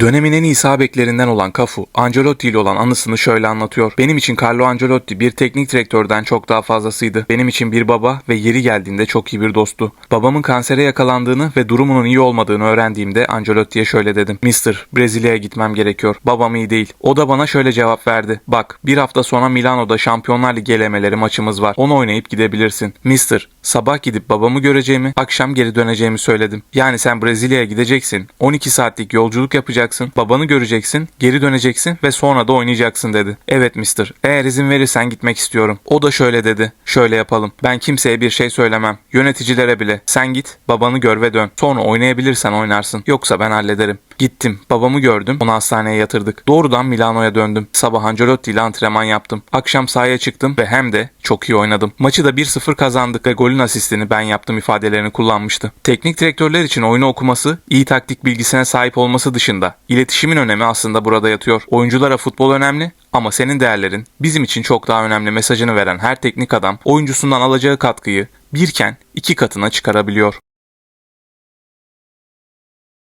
Dönemin en iyi sağ olan Cafu, Ancelotti ile olan anısını şöyle anlatıyor. Benim için Carlo Ancelotti bir teknik direktörden çok daha fazlasıydı. Benim için bir baba ve yeri geldiğinde çok iyi bir dosttu. Babamın kansere yakalandığını ve durumunun iyi olmadığını öğrendiğimde Ancelotti'ye şöyle dedim. Mister, Brezilya'ya gitmem gerekiyor. Babam iyi değil. O da bana şöyle cevap verdi. Bak, bir hafta sonra Milano'da Şampiyonlar Ligi elemeleri maçımız var. Onu oynayıp gidebilirsin. Mister, sabah gidip babamı göreceğimi, akşam geri döneceğimi söyledim. Yani sen Brezilya'ya gideceksin. 12 saatlik yolculuk yapacaksın. Babanı göreceksin, geri döneceksin ve sonra da oynayacaksın dedi. Evet mister. Eğer izin verirsen gitmek istiyorum. O da şöyle dedi. Şöyle yapalım. Ben kimseye bir şey söylemem. Yöneticilere bile. Sen git, babanı gör ve dön. Sonra oynayabilirsen oynarsın. Yoksa ben hallederim. Gittim. Babamı gördüm. Onu hastaneye yatırdık. Doğrudan Milano'ya döndüm. Sabah Ancelotti ile antrenman yaptım. Akşam sahaya çıktım ve hem de çok iyi oynadım. Maçı da 1-0 kazandık ve golün asistini ben yaptım ifadelerini kullanmıştı. Teknik direktörler için oyunu okuması, iyi taktik bilgisine sahip olması dışında iletişimin önemi aslında burada yatıyor. Oyunculara futbol önemli ama senin değerlerin bizim için çok daha önemli mesajını veren her teknik adam oyuncusundan alacağı katkıyı birken iki katına çıkarabiliyor.